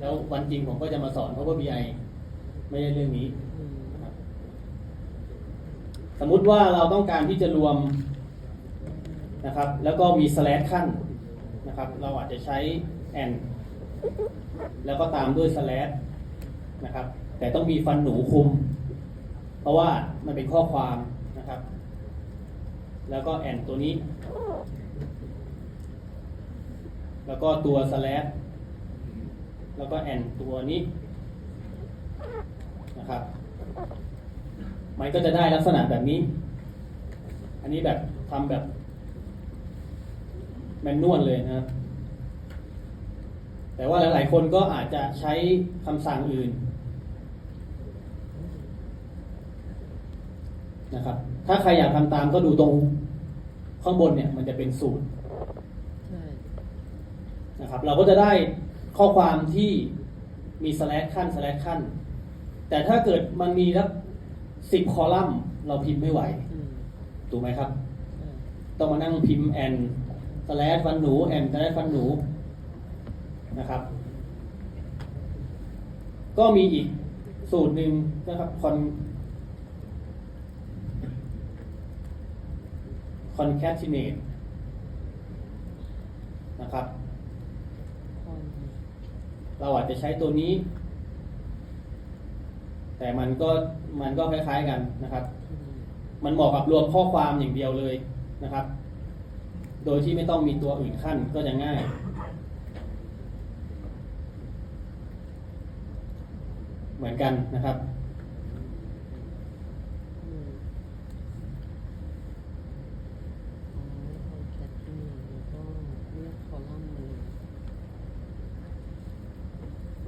แล้ววันจริงผมก็จะมาสอน Power BI ไม่ใช่เรื่องนี้นะครับสมมุติว่าเราต้องการที่จะรวมนะครับ แล้วก็มี slash ขั้นนะครับ เราอาจจะใช้ and แล้วก็ตามด้วย slash นะครับ แต่ต้องมีฟันหนูคุม เพราะว่ามันเป็นข้อความนะครับ แล้วก็ and ตัวนี้ แล้วก็ตัว slash แล้วก็ and ตัวนี้นะครับ มันก็จะได้ลักษณะแบบนี้ อันนี้แบบทำแบบแมนนวลเลยนะครับ แต่ว่าหลาย ๆ คนก็อาจจะใช้คำสั่งอื่นนะครับ ถ้าใครอยากทำตามก็ดูตรงข้างบนเนี่ย มันจะเป็นสูตรใช่นะครับ เราก็จะได้ ข้อความที่มีสแลชขั้นสแลชขั้น แต่ถ้าเกิดมันมีสักสิบคอลัมน์เราพิมพ์ไม่ไหว ถูกไหมครับ ต้องมานั่งพิมพ์แอนสแลชฟันหนู แอนสแลชฟันหนูนะครับ ก็มีอีกสูตรหนึ่งนะครับคอนคอนแคทิเนตนะครับ เราอาจจะใช้ตัวนี้ แต่มันก็มันก็คล้ายๆกันนะครับ มันเหมาะกับรวมข้อความอย่างเดียวเลยนะครับ โดยที่ไม่ต้องมีตัวอื่นขั้นก็จะง่ายเหมือนกันนะครับ อืมอ๋อคอนแคทติ้งแล้วก็เลือกคอลัมน์มาเลย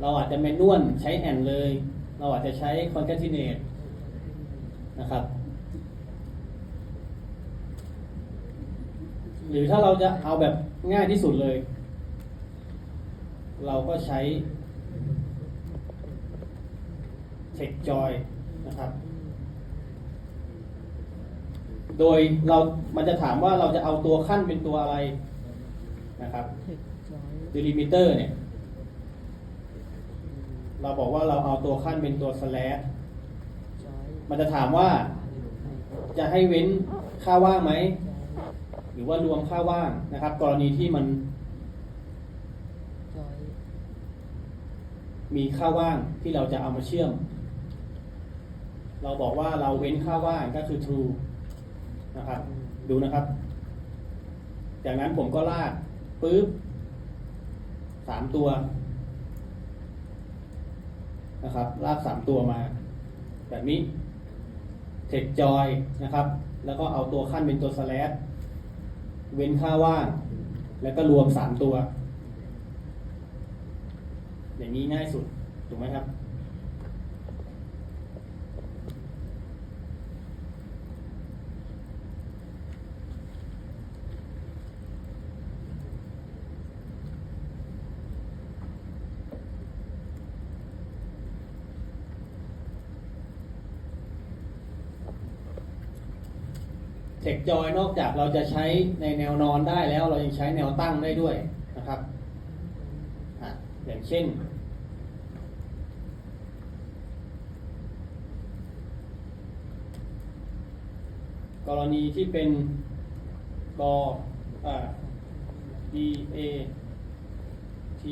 เราอาจจะเมนนวลใช้แอนเลย เราอาจจะใช้ concatenate นะครับ หรือถ้าเราจะเอาแบบง่ายที่สุดเลย เราก็ใช้ text joy นะครับ โดยเรา มันจะถามว่าเราจะเอาตัวขั้นเป็นตัวอะไรนะครับเทคจอย delimiter เนี่ย เราบอกว่าเราเอาตัวขั้นเป็นตัว slash จอยมันจะถามว่า จะให้เว้นค่าว่างไหม หรือว่ารวมค่าว่างนะครับ กรณีที่มันจอยมีค่าว่างที่เราจะเอามาเชื่อม เราบอกว่าเราเว้นค่าว่างก็คือ true นะครับ ดูนะครับ จากนั้นผมก็ลากปึ๊บสามตัว นะครับ ลากสามตัวมา แบบนี้เทคจอยนะครับ แล้วก็เอาตัวขั้นเป็นตัวสลัเว้นค่าว่าง แล้วก็รวมสามตัว อย่างนี้ง่ายสุด ถูกไหมครับ เทคจอยนอกจากเราจะใช้ในแนวนอนได้แล้ว เรายังใช้แนวตั้งได้ด้วยนะครับอะอย่างเช่น กรณีที่เป็นกอ D A T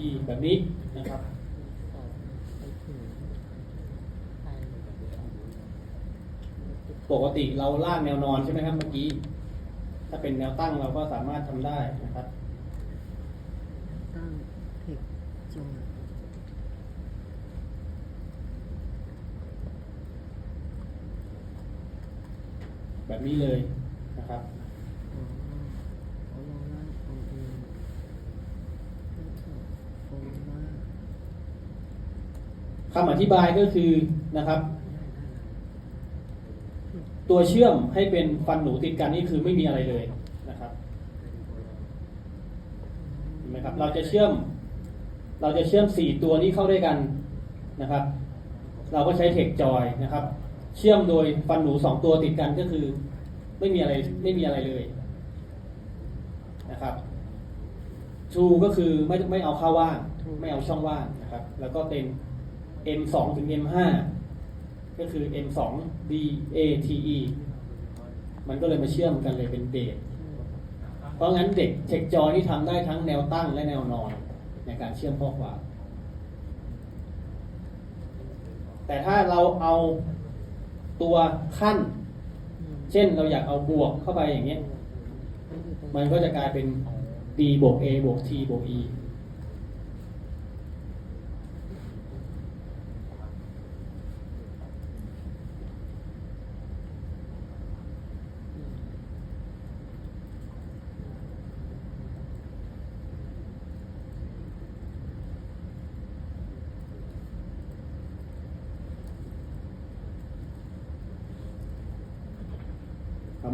E แบบนี้นะครับ สอบไปถึงไทย ปกติเราลากแนวนอนใช่ไหมครับเมื่อกี้ ถ้าเป็นแนวตั้งเราก็สามารถทำได้นะครับตั้งเทคจอยแบบนี้เลยนะครับอ๋อเอาลองล่างเอาเองเพื่อถอดโฟลเดอร์คำอธิบายก็คือนะครับ ตัวเชื่อมให้เป็นฟันหนูติดกันนี่คือไม่มีอะไรเลยนะครับเห็นไหมครับ เราจะเชื่อม เราจะเชื่อมสี่ตัวนี้เข้าด้วยกันนะครับ เราก็ใช้เทคจอยนะครับ เชื่อมโดยฟันหนูสองตัวติดกันก็คือ ไม่มีอะไรไม่มีอะไรเลยนะครับ true ก็คือไม่ไม่เอาเข้าว่าง ไม่เอาช่องว่างนะครับ แล้วก็เป็น M2 ถึง M5 ก็คือ M2 DATE มันก็เลยมาเชื่อมกันเลยเป็นเดทเพราะงั้นเด็กเทคจอยที่ทำได้ทั้งแนวตั้งและแนวนอน ในการเชื่อมข้อความแต่ถ้าเราเอาตัวขั้น เช่นเราอยากเอาบวกเข้าไปอย่างเงี้ย มันก็จะกลายเป็น b บวก a บวก t บวก e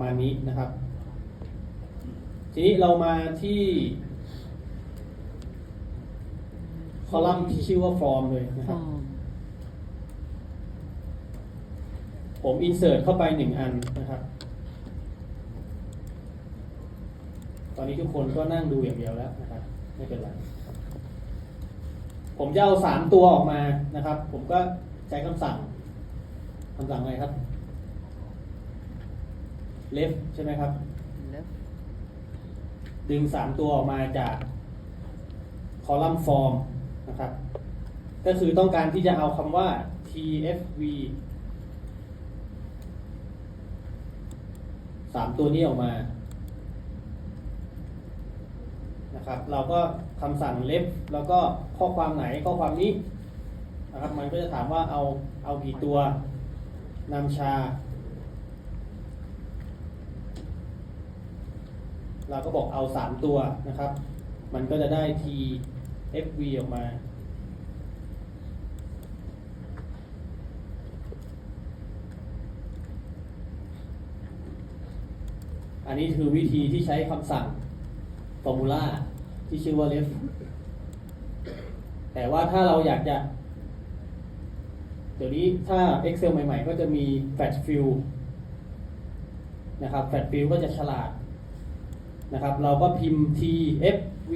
มาณนี้นะครับ ทีนี้เรามาที่คอลัมน์ที่ชื่อว่า form เลยนะฟครับอร์มผมอินเสิร์ตเข้าไปหนึ่งอันนะครับ ตอนนี้ทุกคนก็นั่งดูอย่างเดียวแล้วนะครับ ไม่เป็นไร ผมจะเอาสามตัวออกมานะครับ ผมก็ใช้คำสั่งคำสั่งอะไรครับ left ใช่ไหมครับแล้วดึงสามตัวออกมาจากคอลัมน์ฟอร์มนะครับ ก็คือต้องการที่จะเอาคำว่า tfv สามตัวนี้ออกมา นะครับ เราก็คำสั่ง left แล้วก็ข้อความไหนข้อความนี้นะครับ มันก็จะถามว่าเอาเอากี่ตัวนำชา เราก็บอกเอาสามตัวนะครับ มันก็จะได้ t fv ออกมา อันนี้คือวิธีที่ใช้คำสั่ง formula ที่ชื่อว่า left แต่ว่าถ้าเราอยากจะ เดี๋ยวนี้ถ้า Excel ใหม่ๆ ก็จะมี fat fill นะครับ fat fill ก็จะฉลาด นะครับ เราก็พิมพ์ tfv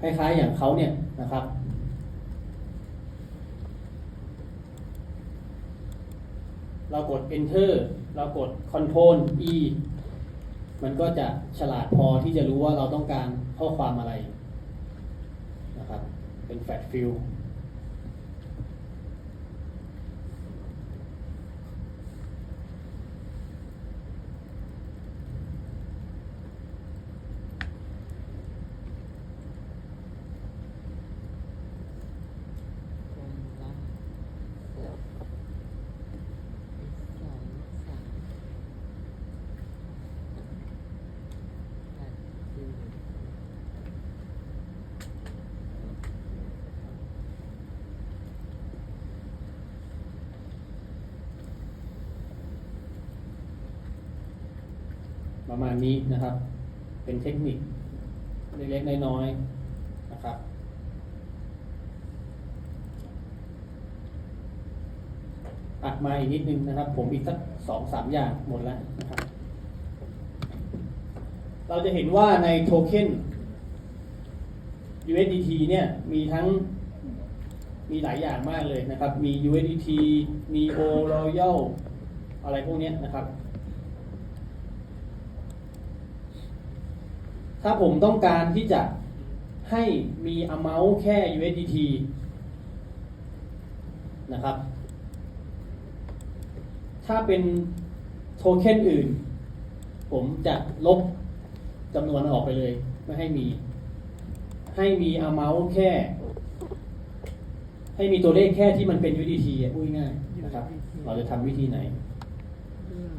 คล้ายๆอย่างเขาเนี่ยนะครับเรากด enter เรากด control e มันก็จะฉลาดพอที่จะรู้ว่าเราต้องการข้อความอะไรนะครับ เป็น fat fill อร์มล่าเสร็จสองสามแปดสี่ ประมาณนี้นะครับ เป็นเทคนิคเล็กๆน้อยๆนะครับ อัดมาอีกนิดนึงนะครับ ผมอีกสักสองสามอย่างหมดแล้วนะครับ เราจะเห็นว่าในโทเค็น USDT เนี่ยมีทั้งมีหลายอย่างมากเลยนะครับ มี USDT NEO Royal อะไรพวกนี้นะครับ ถ้าผมต้องการที่จะให้มี amount แค่ USDT นะครับ ถ้าเป็นโทเค็นอื่น ผมจะลบจำนวนออกไปเลย ไม่ให้มี ให้มี amount แค่ ให้มีตัวเลขแค่ที่มันเป็น USDT อะพูดง่ายๆนะครับ เราจะทำวิธีไหนเลือก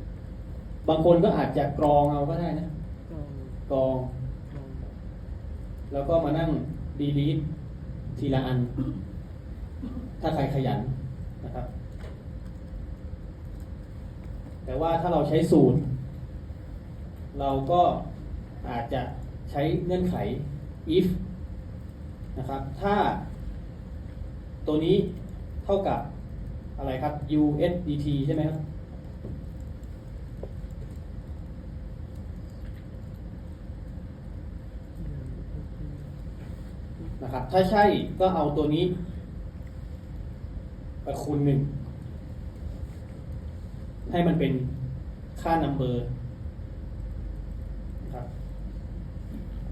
บางคนก็อาจจะกรองเอาก็ได้นะ กรองกรองกรอง แล้วก็มานั่ง delete ทีละอัน ถ้าใครขยันนะครับ แต่ว่าถ้าเราใช้สูตร เราก็อาจจะใช้เงื่อนไข if นะครับ ถ้าตัวนี้เท่ากับอะไรครับ USDT ใช่ไหมครับ เลือกโอเค นะครับ ถ้าใช่ก็เอาตัวนี้ไปคูณหนึ่งให้มันเป็นค่า number นะครับ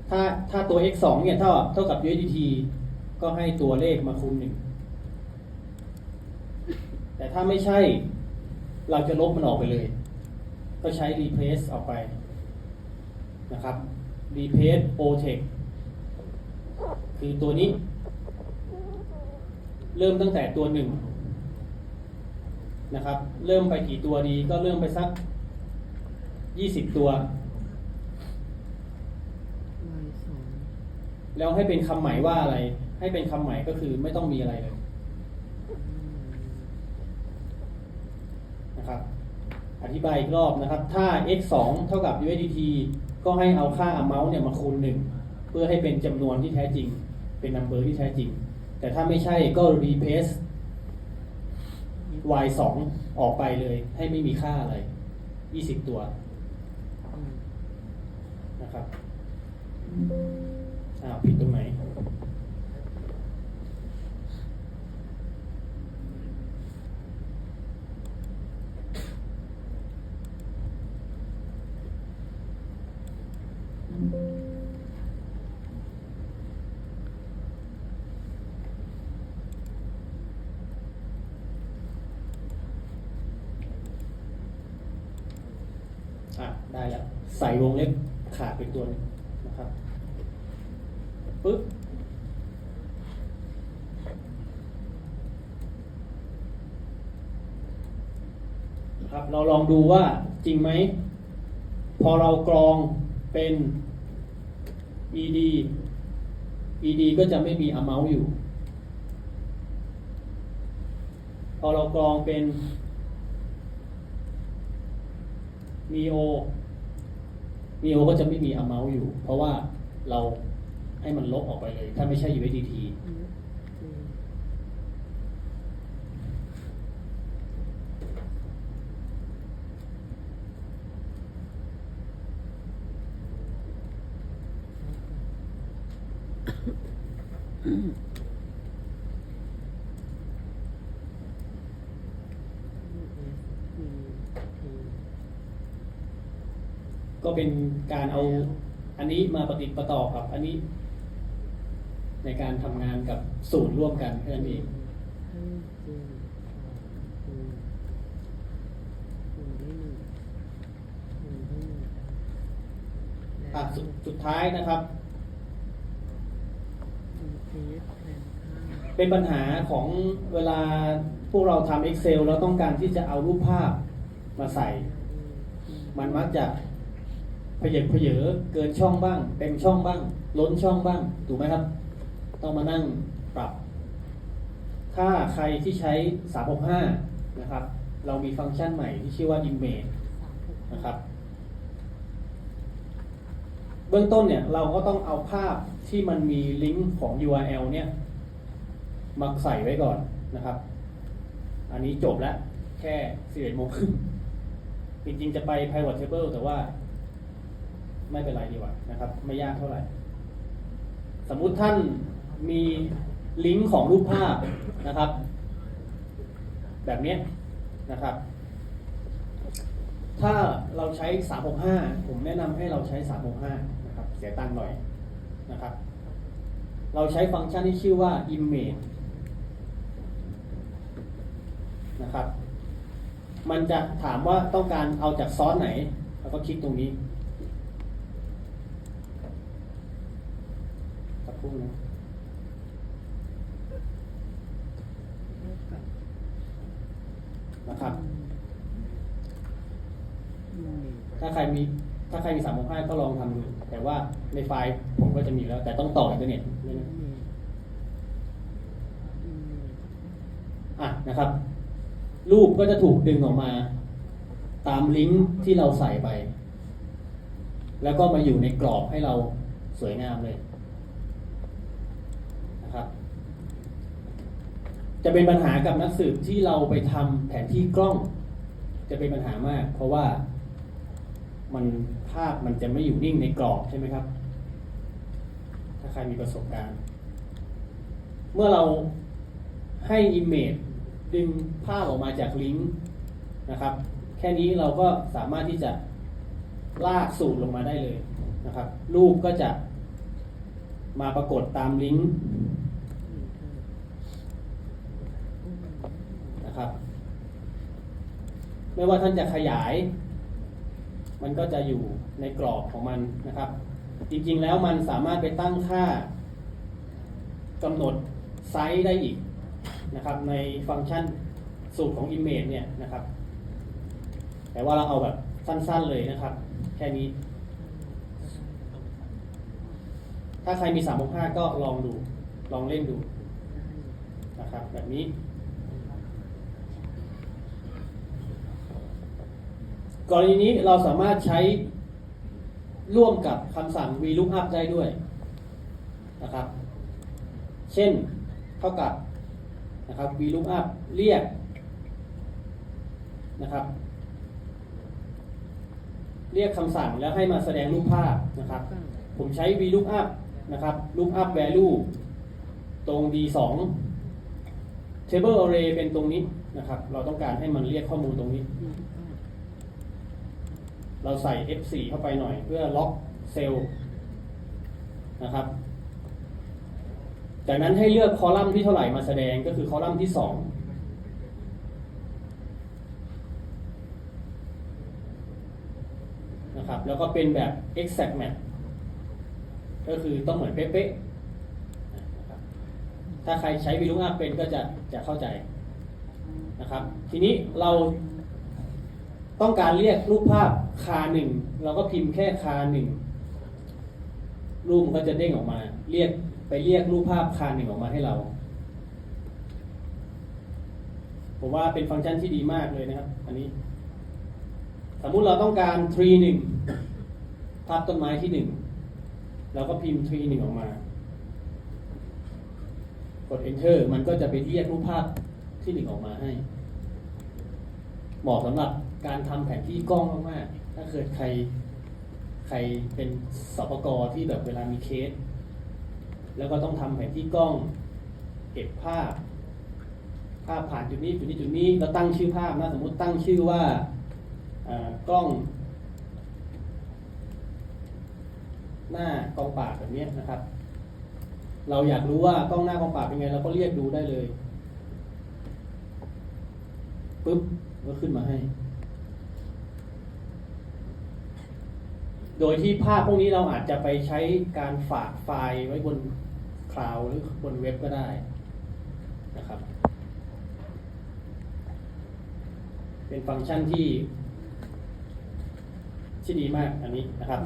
ถ้าถ้าตัว x 2เนี่ยเท่าเท่ากับ USDT ก็ให้ตัวเลขมาคูณหนึ่ง แต่ถ้าไม่ใช่เราจะลบมันออกไปเลย ก็ใช้ replace ออกไปนะครับ replace protect คือตัวนี้ เริ่มตั้งแต่ตัวหนึ่งนะครับ เริ่มไปกี่ตัวดีก็เริ่มไปสักยี่สิบตัว แล้วให้เป็นคำหมายว่าอะไร ให้เป็นคำหมายก็คือไม่ต้องมีอะไรเลยนะครับ อธิบายอีกรอบนะครับ ถ้า x 2เท่ากับ USDT ก็ให้เอาค่า amount เนี่ยมาคูณหนึ่งเพื่อให้เป็นจำนวนที่แท้จริง เป็น number ที่แท้จริง แต่ถ้าไม่ใช่ก็ replace y 2ออกไปเลยให้ไม่มีค่าอะไร20ตัวอืมนะครับอ้าวผิดตรงไหน อะได้แล้วใส่วงเล็บขาดไปตัวหนึงนะครับปึ๊บครับเราลองดูว่าจริงไหม พอเรากรองเป็น ed ed ก็จะไม่มี amount อยู่ พอเรากรองเป็น neo มีโอก็จะไม่มี amount อยู่ เพราะว่าเราให้มันลบออกไปเลย ถ้าไม่ใช่ USDT อืมอืม ก็เป็นการเอาอันนี้มาประติประต่อกับอันนี้ ในการทำงานกับสูตรร่วมกันแค่นั้นเองให้เจนคูณคูณด้วยหนึ่งคูณด้วยหนึ่งอะสุดสุดท้ายนะครับเทสแทนค่าเป็นปัญหาของเวลาพวกเราทำ Excel แล้วต้องการที่จะเอารูปภาพมาใส่ มันมักจะ เพยเพเยอเกินช่องบ้าง เต็มช่องบ้าง ล้นช่องบ้าง ถูกไหมครับ ต้องมานั่งปรับ ถ้าใครที่ใช้ 365 นะครับ เรามีฟังก์ชันใหม่ที่ชื่อว่า image นะครับ เบื้องต้นเนี่ยเราก็ต้องเอาภาพที่มันมีลิงก์ของ URL เนี่ยมาใส่ไว้ก่อนนะครับ อันนี้จบแล้ว แค่11โมงครึ่งจริงๆจะไป private table แต่ว่า ไม่เป็นไรดีกว่านะครับ ไม่ยากเท่าไหร่ สมมุติท่านมีลิงก์ของรูปภาพนะครับ แบบนี้นะครับ ถ้าเราใช้ 365 ผมแนะนำให้เราใช้ 365 นะครับ เสียตังค์หน่อยนะครับ เราใช้ฟังก์ชันที่ชื่อว่า image นะครับ มันจะถามว่าต้องการเอาจากซอสไหน แล้วก็คลิกตรงนี้ กครู่นะเท่ากับนะครับอืมถ้าใครมีถ้าใครมีสามห้าก็ลองทำดูแต่ว่าในไฟล์ผมก็จะมีแล้ว แต่ต้องต่ออินเทอร์เน็ตด้วยนะอืมอืมอะนะครับ รูปก็จะถูกดึงออกมา ตามลิงก์ที่เราใส่ไป แล้วก็มาอยู่ในกรอบให้เราสวยงามเลย นะครับ จะเป็นปัญหากับนักสืบที่เราไปทำแผนที่กล้อง จะเป็นปัญหามาก เพราะว่ามันภาพมันจะไม่อยู่นิ่งในกรอบใช่ไหมครับ ถ้าใครมีประสบการณ์ เมื่อเราให้ Image ดึงภาพออกมาจากลิงก์นะครับ แค่นี้เราก็สามารถที่จะลากสูตรลงมาได้เลยนะครับ รูปก็จะมาปรากฏตามลิงก์ นะครับ ไม่ว่าท่านจะขยาย มันก็จะอยู่ในกรอบของมันนะครับ จริงๆแล้วมันสามารถไปตั้งค่ากำหนดไซส์ได้อีกนะครับ ในฟังก์ชันสูตรของ Image เนี่ยนะครับ แต่ว่าเราเอาแบบสั้นๆเลยนะครับ แค่นี้ ถ้าใครมี365ก็ลองดู ลองเล่นดูนะครับ แบบนี้ กรณีนี้เราสามารถใช้ร่วมกับคำสั่ง VLOOKUP ได้ด้วยนะครับ เช่นเท่ากับนะครับ VLOOKUP เรียกนะครับ เรียกคำสั่งแล้วให้มาแสดงรูปภาพนะครับ ผมใช้ VLOOKUP นะครับ lookup value ตรง D2 table array เป็นตรงนี้นะครับ เราต้องการให้มันเรียกข้อมูลตรงนี้ เราใส่ F4 เข้าไปหน่อย เพื่อล็อกเซลล์นะครับ จากนั้นให้เลือกคอลัมน์ที่เท่าไหร่มาแสดงก็คือคอลัมน์ที่ 2 นะครับ แล้วก็เป็นแบบ exact match ก็คือต้องเหมือนเป๊ะๆถ้าใครใช้ VLOOKUP เป็นก็จะจะเข้าใจนะครับ ทีนี้เรา ต้องการเรียกรูปภาพคาหนึ่งเราก็พิมพ์แค่คาหนึ่งรูปมันก็จะเด้งออกมา เรียกไปเรียกรูปภาพคาหนึ่งออกมาให้เราผมว่าเป็นฟังก์ชันที่ดีมากเลยนะครับ อันนี้ สมมุติเราต้องการ tree หนึ่งภาพต้นไม้ที่หนึ่งเราก็พิมพ์ tree หนึ่งออกมา กด enter มันก็จะไปเรียกรูปภาพที่หนึ่งออกมาให้ เหมาะสำหรับ การทำแผนที่กล้องมากๆ ถ้าเกิดใครใครเป็นสปกรที่แบบเวลามีเคส แล้วก็ต้องทำแผนที่กล้อง เก็บภาพ ภาพผ่านจุดนี้จุดนี้จุดนี้เราตั้งชื่อภาพนะสมมติตั้งชื่อว่ากล้อง หน้ากองปราบแบบนี้นะครับ เราอยากรู้ว่ากล้องหน้ากองปราบเป็นไง เราก็เรียกดูได้เลยปุ๊บก็ขึ้นมาให้ โดยที่ภาพพวกนี้เราอาจจะไปใช้การฝากไฟล์ไว้บนคลาวด์หรือบนเว็บก็ได้นะครับ เป็นฟังก์ชันที่ ที่ดีมากอันนี้นะครับ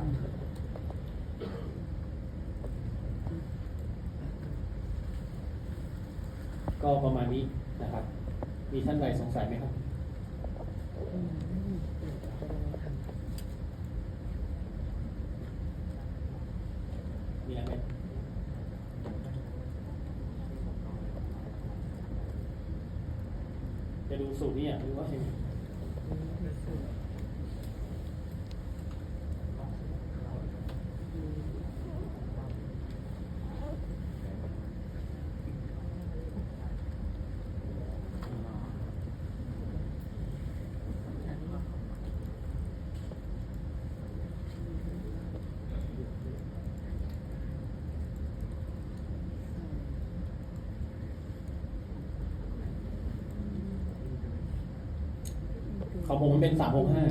ก็ประมาณนี้นะครับ มีท่านใดสงสัยไหมครับ มีอะไรไหม จะดูสูตรนี้อะหรือว่ายังไง ของผมมันเป็นสามหกห้า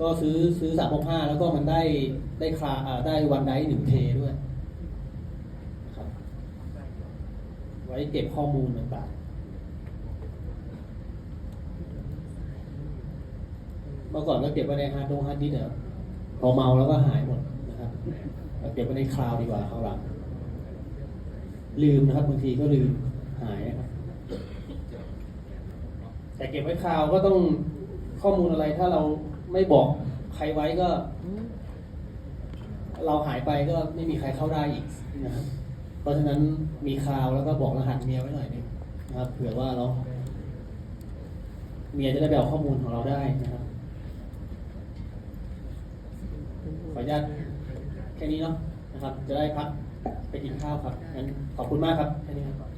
ก็ซื้อซื้อสามหกห้าแล้วก็มันได้ได้คลาอ่าได้วันไดหนึ่งเทด้วยครับ ไว้เก็บข้อมูลต่างๆเมื่อก่อนก็เก็บไว้ในฮาร์ดดงฮาร์ดดิสก์นะพอเมาแล้วก็หายหมดนะครับเอาเก็บไว้ในคลาวด์ดีกว่าเขาวหลังลืมนะครับบางทีก็ลืมหายนะครับ แต่เก็บไว้คราวก็ต้องข้อมูลอะไรถ้าเราไม่บอกใครไว้ก็ เราหายไปก็ไม่มีใครเข้าได้อีกนะครับเพราะฉะนั้นมีคราวแล้วก็บอกรหัสเมียไว้หน่อยนึงนะครับเผื่อว่าเรา เมียจะได้ไปเอาข้อมูลของเราได้นะครับขออนุญาตแค่นี้เนาะนะครับ จะได้พักไปกินข้าวครับงั้นขอบคุณมากครับแค่นี้ครับ